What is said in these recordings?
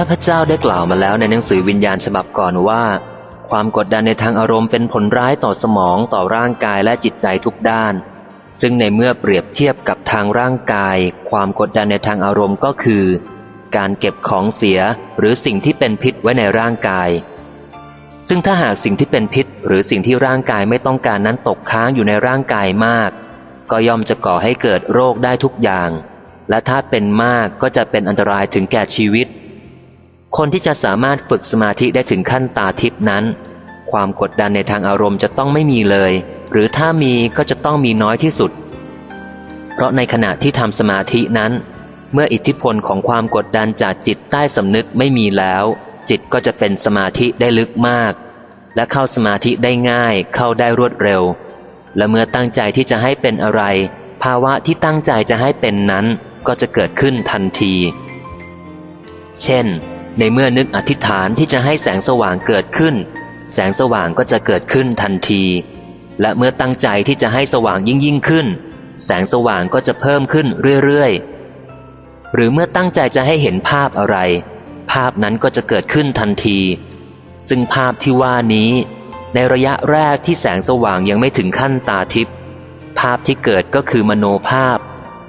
ข้าพเจ้าได้กล่าวมาแล้วในหนังสือวิญญาณฉบับก่อนว่า ความกดดันในทางอารมณ์เป็นผลร้ายต่อสมองต่อร่างกายและจิตใจทุกด้าน ซึ่งในเมื่อเปรียบเทียบกับทางร่างกาย ความกดดันในทางอารมณ์ก็คือ การเก็บของเสียหรือสิ่งที่เป็นพิษไว้ในร่างกาย ซึ่งถ้าหากสิ่งที่เป็นพิษ หรือสิ่งที่ร่างกายไม่ต้องการนั้นตกค้างอยู่ในร่างกายมาก ก็ย่อมจะก่อให้เกิดโรคได้ทุกอย่าง และถ้าเป็นมากก็จะเป็นอันตรายถึงแก่ชีวิต คนที่จะสามารถฝึกสมาธิได้ถึงขั้นตาทิพนั้น ความกดดันในทางอารมณ์จะต้องไม่มีเลย หรือถ้ามีก็จะต้องมีน้อยที่สุด เพราะในขณะที่ทำสมาธินั้น เมื่ออิทธิพลของความกดดันจากจิตใต้สำนึกไม่มีแล้ว จิตก็จะเป็นสมาธิได้ลึกมาก และเข้าสมาธิได้ง่าย เข้าได้รวดเร็ว และเมื่อตั้งใจที่จะให้เป็นอะไร ภาวะที่ตั้งใจจะให้เป็นนั้นก็จะเกิดขึ้นทันที เช่น ในเมื่อนึกอธิษฐานที่จะให้แสงสว่างเกิดขึ้น แสงสว่างก็จะเกิดขึ้นทันที และเมื่อตั้งใจที่จะให้สว่างยิ่งยิ่งขึ้น แสงสว่างก็จะเพิ่มขึ้นเรื่อยๆ หรือเมื่อตั้งใจจะให้เห็นภาพอะไร ภาพนั้นก็จะเกิดขึ้นทันที ซึ่งภาพที่ว่านี้ ในระยะแรกที่แสงสว่างยังไม่ถึงขั้นตาทิพย์ภาพที่เกิดก็คือมโนภาพ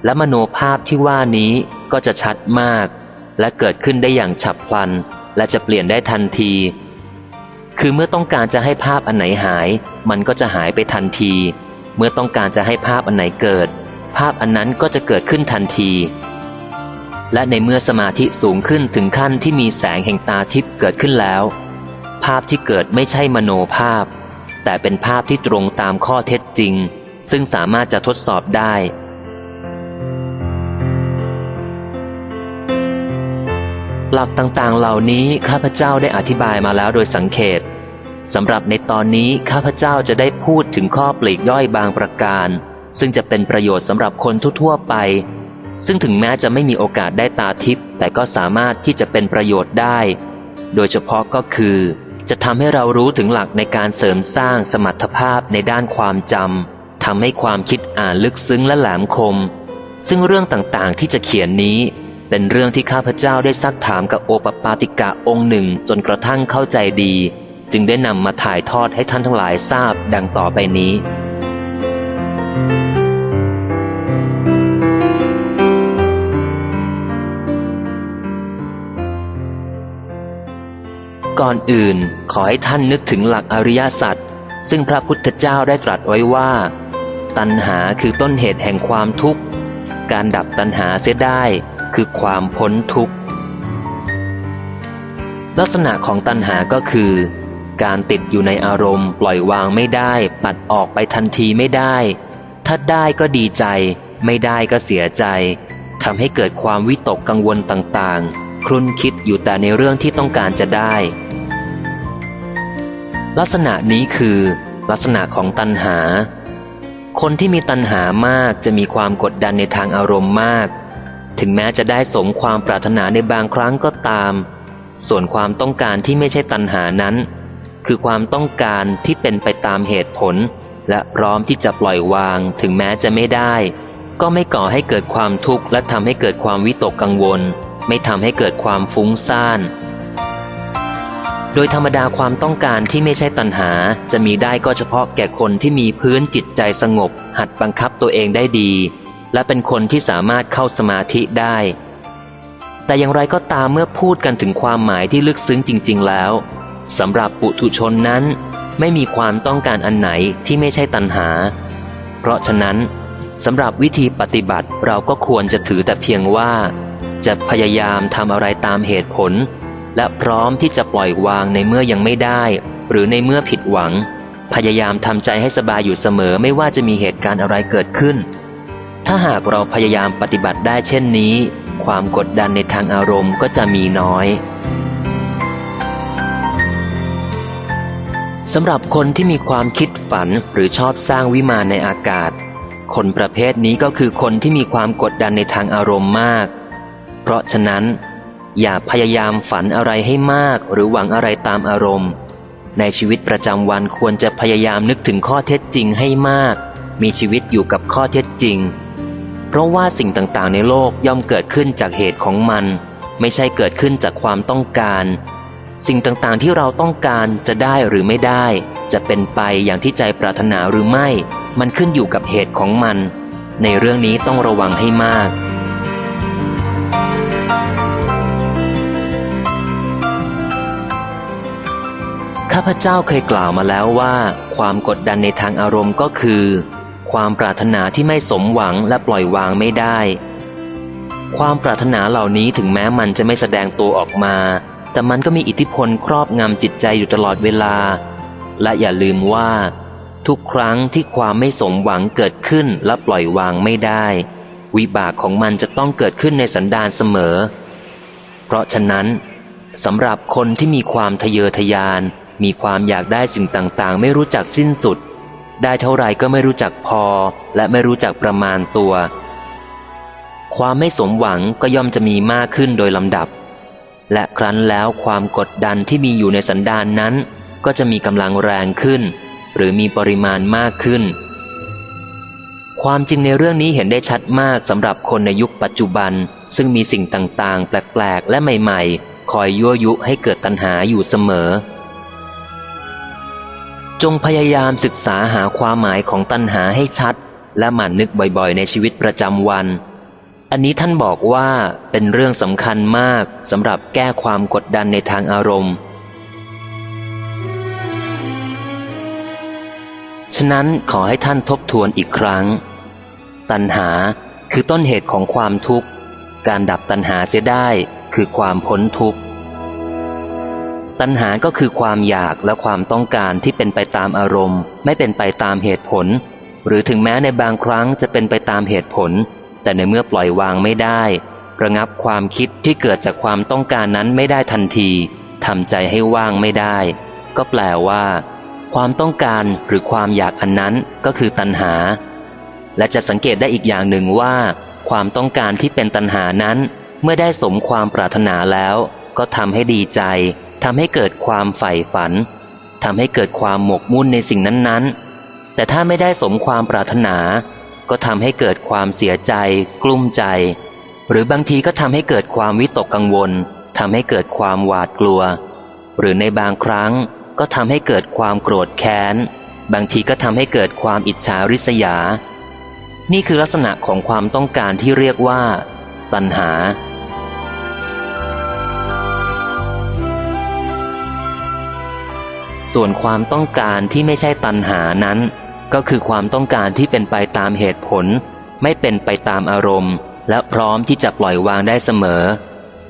และมโนภาพที่ว่านี้ก็จะชัดมาก และเกิดขึ้นได้อย่างฉับพลัน และจะเปลี่ยนได้ทันที คือเมื่อต้องการจะให้ภาพอันไหนหาย มันก็จะหายไปทันที เมื่อต้องการจะให้ภาพอันไหนเกิด ภาพอันนั้นก็จะเกิดขึ้นทันที และในเมื่อสมาธิสูงขึ้นถึงขั้นที่มีแสงแห่งตาทิพย์เกิดขึ้นแล้ว ภาพที่เกิดไม่ใช่มโนภาพ แต่เป็นภาพที่ตรงตามข้อเท็จจริง ซึ่งสามารถจะทดสอบได้ หลักต่างๆ เหล่านี้ข้าพเจ้าได้อธิบายมาแล้วโดยสังเขตสำหรับในตอนนี้ข้าพเจ้าจะได้พูดถึงข้อปลีกย่อยบางประการ ซึ่งจะเป็นประโยชน์สำหรับคนทั่วๆไป ซึ่งถึงแม้จะไม่มีโอกาสได้ตาทิพย์แต่ก็สามารถที่จะเป็นประโยชน์ได้ โดยเฉพาะก็คือ จะทำให้เรารู้ถึงหลักในการเสริมสร้างสมรรถภาพในด้านความจำทำให้ความคิดอ่านลึกซึ้งและแหลมคม ซึ่งเรื่องต่างๆ ที่จะเขียนนี้ เป็นเรื่องที่ข้าพเจ้าได้ซักถามกับโอปปาติกะองค์หนึ่งจนกระทั่งเข้าใจดี จึงได้นำมาถ่ายทอดให้ท่านทั้งหลายทราบดังต่อไปนี้ ก่อนอื่นขอให้ท่านนึกถึงหลักอริยสัจซึ่งพระพุทธเจ้าได้ตรัสไว้ว่า ตัณหาคือต้นเหตุแห่งความทุกข์ การดับตัณหาเสียได้ คือความพ้นทุกข์ ลักษณะของตัณหาก็คือ การติดอยู่ในอารมณ์ ปล่อยวางไม่ได้ ปัดออกไปทันทีไม่ได้ ถ้าได้ก็ดีใจ ไม่ได้ก็เสียใจทำให้เกิดความวิตกกังวลต่างๆ ครุ่นคิดอยู่แต่ในเรื่องที่ต้องการจะได้ ลักษณะนี้คือ ลักษณะของตัณหา คนที่มีตัณหามากจะมีความกดดันในทางอารมณ์มาก ถึงแม้จะได้สมความปรารถนาในบางครั้งก็ตาม ส่วนความต้องการที่ไม่ใช่ตัณหานั้น คือความต้องการที่เป็นไปตามเหตุผล และพร้อมที่จะปล่อยวาง ถึงแม้จะไม่ได้ ก็ไม่ก่อให้เกิดความทุกข์และทำให้เกิดความวิตกกังวล ไม่ทำให้เกิดความฟุ้งซ่านโดยธรรมดาความต้องการที่ไม่ใช่ตัณหาจะมีได้ก็เฉพาะแก่คนที่มีพื้นจิตใจสงบ หัดบังคับตัวเองได้ดี และเป็นคนที่สามารถเข้าสมาธิได้ แต่อย่างไรก็ตามเมื่อพูดกันถึงความหมายที่ลึกซึ้งจริง ๆ แล้วสำหรับปุถุชนนั้น ไม่มีความต้องการอันไหนที่ไม่ใช่ตัณหา เพราะฉะนั้นสำหรับวิธีปฏิบัติเราก็ควรจะถือแต่เพียงว่า จะพยายามทำอะไรตามเหตุผล และพร้อมที่จะปล่อยวางในเมื่อยังไม่ได้ หรือในเมื่อผิดหวัง พยายามทำใจให้สบายอยู่เสมอไม่ว่าจะมีเหตุการณ์อะไรเกิดขึ้น ถ้าหากเราพยายามปฏิบัติได้เช่นนี้ ความกดดันในทางอารมณ์ก็จะมีน้อยสำหรับคนที่มีความคิดฝันหรือชอบสร้างวิมานในอากาศ คนประเภทนี้ก็คือคนที่มีความกดดันในทางอารมณ์มาก เพราะฉะนั้น อย่าพยายามฝันอะไรให้มากหรือหวังอะไรตามอารมณ์ ในชีวิตประจำวันควรจะพยายามนึกถึงข้อเท็จจริงให้มาก มีชีวิตอยู่กับข้อเท็จจริง เพราะว่าสิ่งต่างๆ ในโลกย่อมเกิดขึ้นจากเหตุของมัน ไม่ใช่เกิดขึ้นจากความต้องการ สิ่งต่างๆ ที่เราต้องการจะได้หรือไม่ได้ จะเป็นไปอย่างที่ใจปรารถนาหรือไม่ มันขึ้นอยู่กับเหตุของมัน ในเรื่องนี้ต้องระวังให้มากข้าพเจ้าเคยกล่าวมาแล้วว่า ความกดดันในทางอารมณ์ก็คือ ความปรารถนาที่ไม่สมหวังและปล่อยวางไม่ได้ ความปรารถนาเหล่านี้ถึงแม้มันจะไม่แสดงตัวออกมา แต่มันก็มีอิทธิพลครอบงำจิตใจอยู่ตลอดเวลา และอย่าลืมว่า ทุกครั้งที่ความไม่สมหวังเกิดขึ้นและปล่อยวางไม่ได้ วิบากของมันจะต้องเกิดขึ้นในสันดานเสมอ เพราะฉะนั้นสำหรับคนที่มีความทะเยอทะยาน มีความอยากได้สิ่งต่างๆ ไม่รู้จักสิ้นสุด ได้เท่าไหร่ก็ไม่รู้จักพอ และไม่รู้จักประมาณตัว ความไม่สมหวังก็ย่อมจะมีมากขึ้นโดยลำดับ และครั้นแล้วความกดดันที่มีอยู่ในสันดานนั้น ก็จะมีกำลังแรงขึ้น หรือมีปริมาณมากขึ้น ความจริงในเรื่องนี้เห็นได้ชัดมากสำหรับคนในยุคปัจจุบัน ซึ่งมีสิ่งต่างๆ แปลกๆ และใหม่ ๆ คอยยั่วยุให้เกิดตัณหาอยู่เสมอ จงพยายามศึกษาหาความหมายของตัณหาให้ชัด และหมั่นนึกบ่อยๆ ในชีวิตประจำวัน อันนี้ท่านบอกว่าเป็นเรื่องสำคัญมากสำหรับแก้ความกดดันในทางอารมณ์ ฉะนั้นขอให้ท่านทบทวนอีกครั้ง ตัณหาคือต้นเหตุของความทุกข์ การดับตัณหาเสียได้คือความพ้นทุกข์ ตัณหาก็คือความอยากและความต้องการที่เป็นไปตามอารมณ์ ไม่เป็นไปตามเหตุผล หรือถึงแม้ในบางครั้งจะเป็นไปตามเหตุผล แต่ในเมื่อปล่อยวางไม่ได้ ระงับความคิดที่เกิดจากความต้องการนั้นไม่ได้ทันทีทำใจให้ว่างไม่ได้ ก็แปลว่า ความต้องการหรือความอยากอันนั้นก็คือตัณหา และจะสังเกตได้อีกอย่างหนึ่งว่า ความต้องการที่เป็นตัณหานั้น เมื่อได้สมความปรารถนาแล้ว ก็ทำให้ดีใจ ทำให้เกิดความใฝ่ฝันทำให้เกิดความหมกมุ่นในสิ่งนั้นๆ แต่ถ้าไม่ได้สมความปรารถนา ก็ทำให้เกิดความเสียใจ กลุ้มใจ หรือบางทีก็ทำให้เกิดความวิตกกังวลทำให้เกิดความหวาดกลัว หรือในบางครั้งก็ทำให้เกิดความโกรธแค้น บางทีก็ทำให้เกิดความอิจฉาริษยา นี่คือลักษณะของความต้องการที่เรียกว่า ตัณหา ส่วนความต้องการที่ไม่ใช่ตัณหานั้น ก็คือความต้องการที่เป็นไปตามเหตุผล ไม่เป็นไปตามอารมณ์ และพร้อมที่จะปล่อยวางได้เสมอ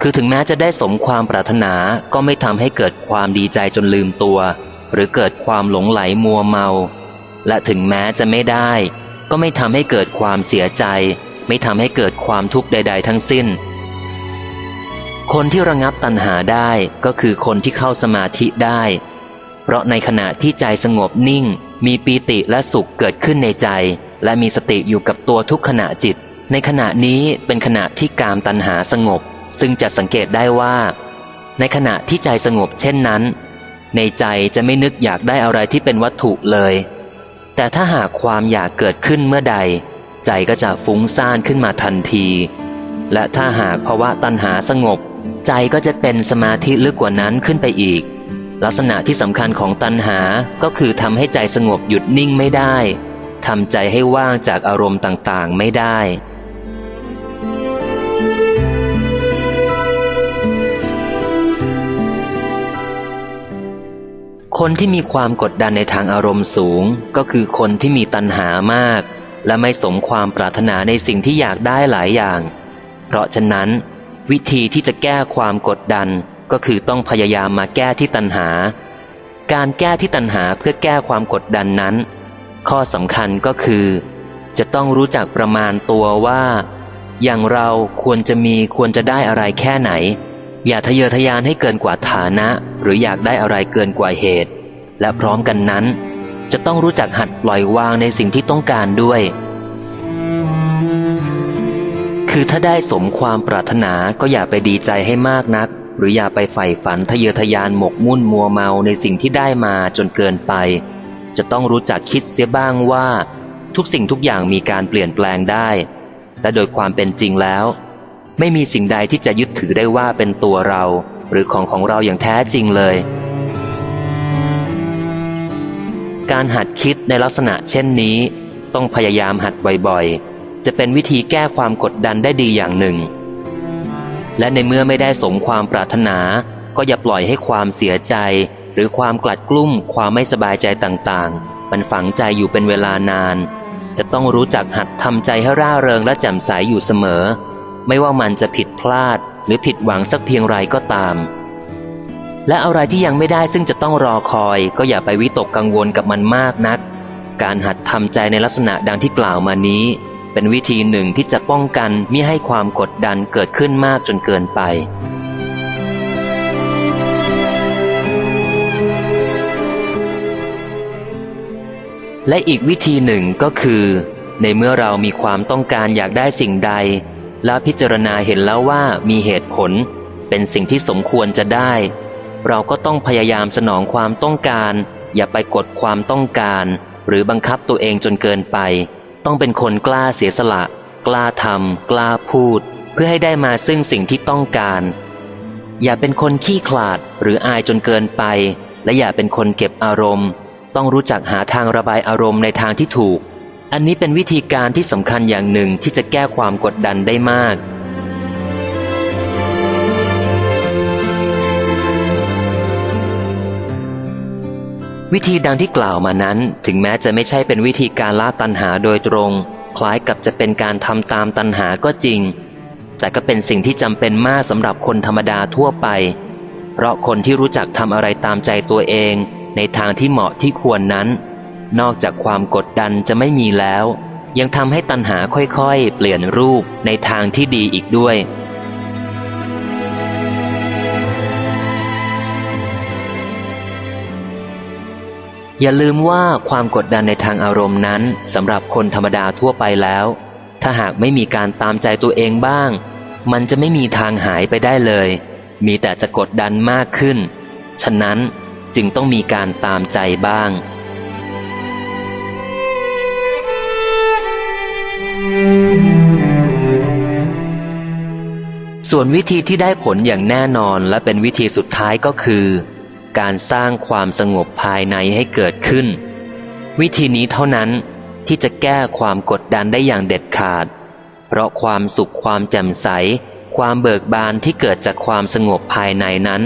คือถึงแม้จะได้สมความปรารถนาก็ไม่ทำให้เกิดความดีใจจนลืมตัว หรือเกิดความหลงไหลมัวเมา และถึงแม้จะไม่ได้ ก็ไม่ทำให้เกิดความเสียใจ ไม่ทำให้เกิดความทุกข์ใด ๆ ทั้งสิ้นคนที่ระงับตัณหาได้ก็คือคนที่เข้าสมาธิได้ เพราะในขณะที่ใจสงบนิ่ง มีปีติและสุขเกิดขึ้นในใจ และมีสติอยู่กับตัวทุกขณะจิต ในขณะนี้เป็นขณะที่กามตัณหาสงบ ซึ่งจะสังเกตได้ว่า ในขณะที่ใจสงบเช่นนั้น ในใจจะไม่นึกอยากได้อะไรที่เป็นวัตถุเลย แต่ถ้าหากความอยากเกิดขึ้นเมื่อใด ใจก็จะฟุ้งซ่านขึ้นมาทันที และถ้าหากภาวะตัณหาสงบ ใจก็จะเป็นสมาธิลึกกว่านั้นขึ้นไปอีก ลักษณะที่สำคัญของตัณหาก็คือทำให้ใจสงบหยุดนิ่งไม่ได้ทำใจให้ว่างจากอารมณ์ต่างๆไม่ได้ คนที่มีความกดดันในทางอารมณ์สูง ก็คือคนที่มีตัณหามาก และไม่สมความปรารถนาในสิ่งที่อยากได้หลายอย่าง เพราะฉะนั้น วิธีที่จะแก้ความกดดัน ก็คือต้องพยายามมาแก้ที่ตัณหา การแก้ที่ตัณหาเพื่อแก้ความกดดันนั้น ข้อสำคัญก็คือ จะต้องรู้จักประมาณตัวว่า อย่างเราควรจะมีควรจะได้อะไรแค่ไหน อย่าทะเยอทะยานให้เกินกว่าฐานะ หรืออยากได้อะไรเกินกว่าเหตุ และพร้อมกันนั้น จะต้องรู้จักหัดปล่อยวางในสิ่งที่ต้องการด้วย คือถ้าได้สมความปรารถนาก็อย่าไปดีใจให้มากนัก หรืออย่าไปใฝ่ฝันทะเยอทะยานหมกมุ่นมัวเมาในสิ่งที่ได้มาจนเกินไป จะต้องรู้จักคิดเสียบ้างว่า ทุกสิ่งทุกอย่างมีการเปลี่ยนแปลงได้ และโดยความเป็นจริงแล้ว ไม่มีสิ่งใดที่จะยึดถือได้ว่าเป็นตัวเรา หรือของของเราอย่างแท้จริงเลย การหัดคิดในลักษณะเช่นนี้ ต้องพยายามหัดบ่อยๆ จะเป็นวิธีแก้ความกดดันได้ดีอย่างหนึ่ง และในเมื่อไม่ได้สมความปรารถนา ก็อย่าปล่อยให้ความเสียใจ หรือความกลัดกลุ้มความไม่สบายใจต่างๆ มันฝังใจอยู่เป็นเวลานาน จะต้องรู้จักหัดทำใจให้ร่าเริงและแจ่มใสอยู่เสมอ ไม่ว่ามันจะผิดพลาด หรือผิดหวังสักเพียงไรก็ตาม และอะไรที่ยังไม่ได้ซึ่งจะต้องรอคอย ก็อย่าไปวิตกกังวลกับมันมากนัก การหัดทำใจในลักษณะดังที่กล่าวมานี้ เป็นวิธีหนึ่งที่จะป้องกันมิให้ความกดดันเกิดขึ้นมากจนเกินไป และอีกวิธีหนึ่งก็คือ ในเมื่อเรามีความต้องการอยากได้สิ่งใด แล้วพิจารณาเห็นแล้วว่ามีเหตุผล เป็นสิ่งที่สมควรจะได้ เราก็ต้องพยายามสนองความต้องการ อย่าไปกดความต้องการ หรือบังคับตัวเองจนเกินไป ต้องเป็นคนกล้าเสียสละ กล้าทำกล้าพูด เพื่อให้ได้มาซึ่งสิ่งที่ต้องการ อย่าเป็นคนขี้ขลาดหรืออายจนเกินไป และอย่าเป็นคนเก็บอารมณ์ ต้องรู้จักหาทางระบายอารมณ์ในทางที่ถูก อันนี้เป็นวิธีการที่สำคัญอย่างหนึ่งที่จะแก้ความกดดันได้มาก วิธีดังที่กล่าวมานั้น ถึงแม้จะไม่ใช่เป็นวิธีการละตัณหาโดยตรง คล้ายกับจะเป็นการทำตามตัณหาก็จริง แต่ก็เป็นสิ่งที่จำเป็นมากสำหรับคนธรรมดาทั่วไป เพราะคนที่รู้จักทำอะไรตามใจตัวเอง ในทางที่เหมาะที่ควรนั้น นอกจากความกดดันจะไม่มีแล้ว ยังทำให้ตัณหาค่อยๆ เปลี่ยนรูปในทางที่ดีอีกด้วย อย่าลืมว่าความกดดันในทางอารมณ์นั้นสำหรับคนธรรมดาทั่วไปแล้ว ถ้าหากไม่มีการตามใจตัวเองบ้าง มันจะไม่มีทางหายไปได้เลย มีแต่จะกดดันมากขึ้น ฉะนั้นจึงต้องมีการตามใจบ้าง ส่วนวิธีที่ได้ผลอย่างแน่นอนและเป็นวิธีสุดท้ายก็คือ การสร้างความสงบภายในให้เกิดขึ้น วิธีนี้เท่านั้นที่จะแก้ความกดดันได้อย่างเด็ดขาด เพราะความสุขความแจ่มใส ความเบิกบานที่เกิดจากความสงบภายในนั้น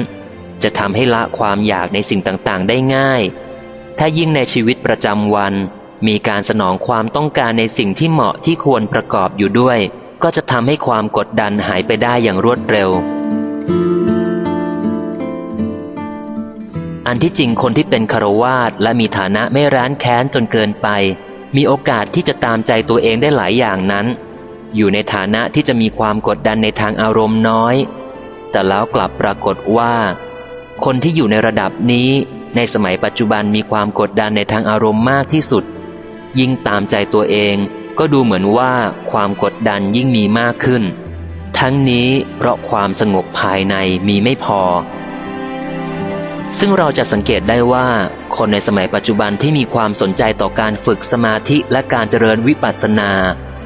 จะทำให้ละความอยากในสิ่งต่างๆ ได้ง่าย ถ้ายิ่งในชีวิตประจำวัน มีการสนองความต้องการในสิ่งที่เหมาะที่ควรประกอบอยู่ด้วย ก็จะทำให้ความกดดันหายไปได้อย่างรวดเร็ว อันที่จริงคนที่เป็นคารวาสและมีฐานะไม่ร้านแค้นจนเกินไป มีโอกาสที่จะตามใจตัวเองได้หลายอย่างนั้น อยู่ในฐานะที่จะมีความกดดันในทางอารมณ์น้อย แต่แล้วกลับปรากฏว่า คนที่อยู่ในระดับนี้ ในสมัยปัจจุบันมีความกดดันในทางอารมณ์มากที่สุด ยิ่งตามใจตัวเองก็ดูเหมือนว่าความกดดันยิ่งมีมากขึ้น ทั้งนี้เพราะความสงบภายในมีไม่พอ ซึ่งเราจะสังเกตได้ว่า คนในสมัยปัจจุบันที่มีความสนใจต่อการฝึกสมาธิและการเจริญวิปัสสนา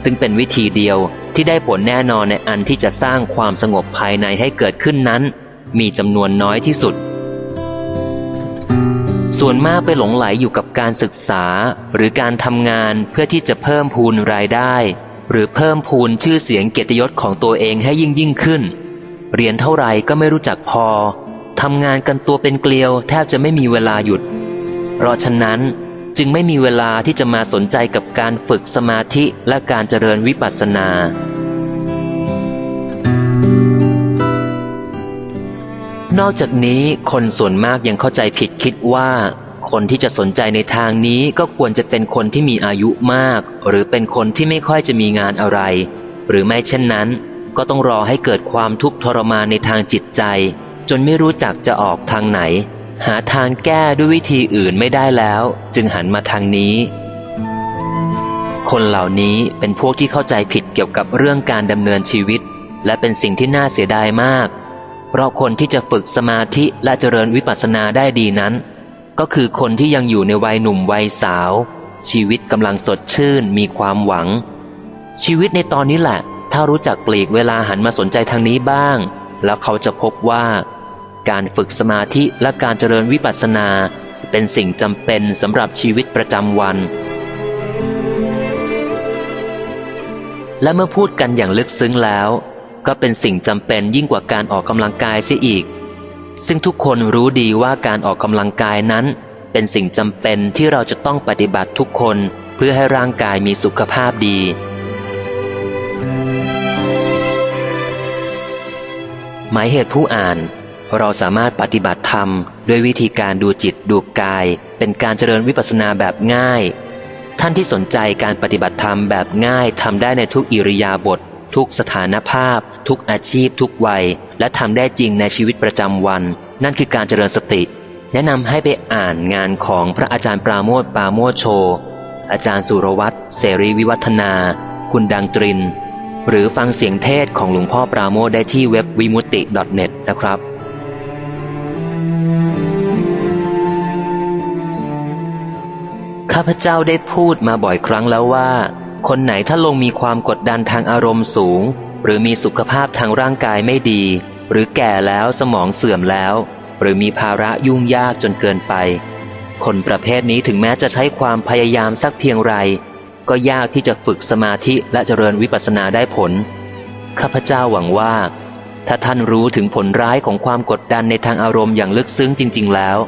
ซึ่งเป็นวิธีเดียวที่ได้ผลแน่นอนในอันที่จะสร้างความสงบภายในให้เกิดขึ้นนั้น มีจำนวนน้อยที่สุด ส่วนมากไปหลงไหลอยู่กับการศึกษา หรือการทำงานเพื่อที่จะเพิ่มพูนรายได้ หรือเพิ่มพูนชื่อเสียงเกียรติยศของตัวเองให้ยิ่งยิ่งขึ้น เรียนเท่าไหร่ก็ไม่รู้จักพอ ทำงานกันตัวเป็นเกลียว แทบจะไม่มีเวลาหยุด เพราะฉะนั้นจึงไม่มีเวลาที่จะมาสนใจกับการฝึกสมาธิและการเจริญวิปัสสนา นอกจากนี้คนส่วนมากยังเข้าใจผิดคิดว่า คนที่จะสนใจในทางนี้ก็ควรจะเป็นคนที่มีอายุมาก หรือเป็นคนที่ไม่ค่อยจะมีงานอะไร หรือไม่เช่นนั้น ก็ต้องรอให้เกิดความทุกข์ทรมานในทางจิตใจ จนไม่รู้จักจะออกทางไหน หาทางแก้ด้วยวิธีอื่นไม่ได้แล้ว จึงหันมาทางนี้ คนเหล่านี้เป็นพวกที่เข้าใจผิดเกี่ยวกับเรื่องการดำเนินชีวิต และเป็นสิ่งที่น่าเสียดายมาก เพราะคนที่จะฝึกสมาธิและเจริญวิปัสสนาได้ดีนั้น ก็คือคนที่ยังอยู่ในวัยหนุ่มวัยสาว ชีวิตกำลังสดชื่นมีความหวัง ชีวิตในตอนนี้แหละ ถ้ารู้จักปลีกเวลาหันมาสนใจทางนี้บ้างแล้วเขาจะพบว่า การฝึกสมาธิและการเจริญวิปัสสนา เป็นสิ่งจำเป็นสำหรับชีวิตประจำวัน และเมื่อพูดกันอย่างลึกซึ้งแล้ว ก็เป็นสิ่งจำเป็นยิ่งกว่าการออกกำลังกายเสียอีก ซึ่งทุกคนรู้ดีว่าการออกกำลังกายนั้น เป็นสิ่งจำเป็นที่เราจะต้องปฏิบัติทุกคนเพื่อให้ร่างกายมีสุขภาพดีหมายเหตุผู้อ่าน เราสามารถปฏิบัติธรรม ด้วยวิธีการดูจิตดูกาย เป็นการเจริญวิปัสสนาแบบง่าย ท่านที่สนใจการปฏิบัติธรรมแบบง่ายทำได้ในทุกอิริยาบถททุกสถานภาพ ทุกอาชีพ ทุกวัย และทำได้จริงในชีวิตประจำวัน นั่นคือการเจริญสติ แนะนำให้ไปอ่านงานของพระอาจารย์ปราโมทปราโมทโช อาจารย์สุรวัตรเสรีวิวัฒนา คุณดังตริน หรือฟังเสียงเทศของหลวงพ่อปราโมทได้ที่เว็บวิมุตติ .net นะครับ ข้าพเจ้าได้พูดมาบ่อยครั้งแล้วว่า คนไหนถ้าลงมีความกดดันทางอารมณ์สูง หรือมีสุขภาพทางร่างกายไม่ดี หรือแก่แล้วสมองเสื่อมแล้ว หรือมีภาระยุ่งยากจนเกินไป คนประเภทนี้ถึงแม้จะใช้ความพยายามสักเพียงไร ก็ยากที่จะฝึกสมาธิและเจริญวิปัสสนาได้ผล ข้าพเจ้าหวังว่า ถ้าท่านรู้ถึงผลร้ายของความกดดันในทางอารมณ์อย่างลึกซึ้งจริง ๆ แล้ว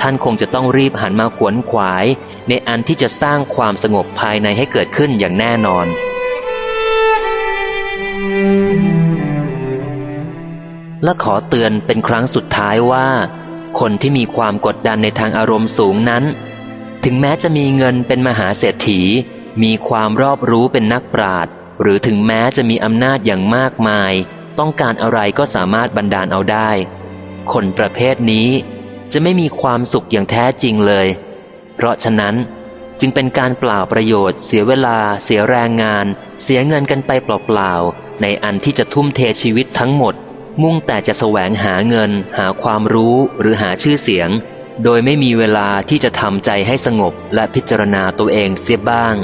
ท่านคงจะต้องรีบหันมาขวนขวาย ในอันที่จะสร้างความสงบภายในให้เกิดขึ้นอย่างแน่นอน และขอเตือนเป็นครั้งสุดท้ายว่า คนที่มีความกดดันในทางอารมณ์สูงนั้น ถึงแม้จะมีเงินเป็นมหาเศรษฐี มีความรอบรู้เป็นนักปราชญ์หรือถึงแม้จะมีอำนาจอย่างมากมาย ต้องการอะไรก็สามารถบันดาลเอาได้ คนประเภทนี้ จะไม่มีความสุขอย่างแท้จริงเลย เพราะฉะนั้นจึงเป็นการเปล่าประโยชน์ เสียเวลา เสียแรงงาน เสียเงินกันไปเปล่าๆในอันที่จะทุ่มเทชีวิตทั้งหมด มุ่งแต่จะแสวงหาเงิน หาความรู้หรือหาชื่อเสียง โดยไม่มีเวลาที่จะทำใจให้สงบและพิจารณาตัวเองเสียบ้าง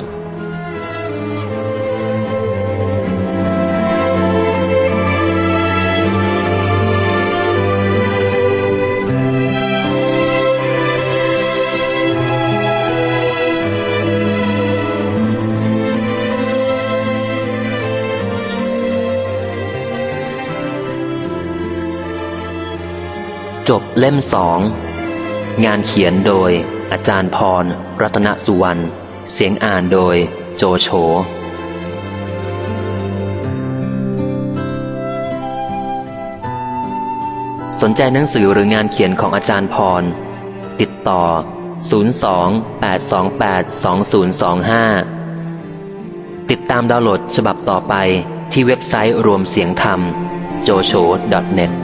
จบเล่มสอง งานเขียนโดย อาจารย์พร รัตนสุวรรณ เสียงอ่านโดย โจโฉสนใจหนังสือหรืองานเขียนของอาจารย์พร ติดต่อ 02-828-2025 ติดตามดาวน์โหลดฉบับต่อไปที่เว็บไซต์รวมเสียงธรรม jocho.net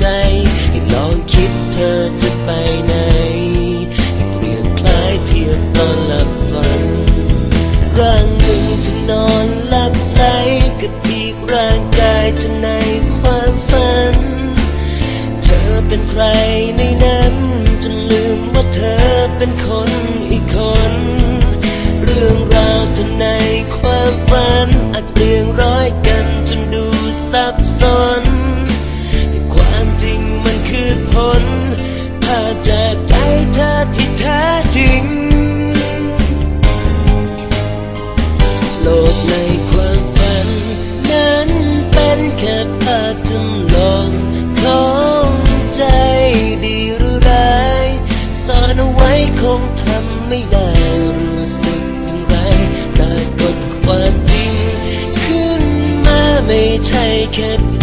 ใจ จ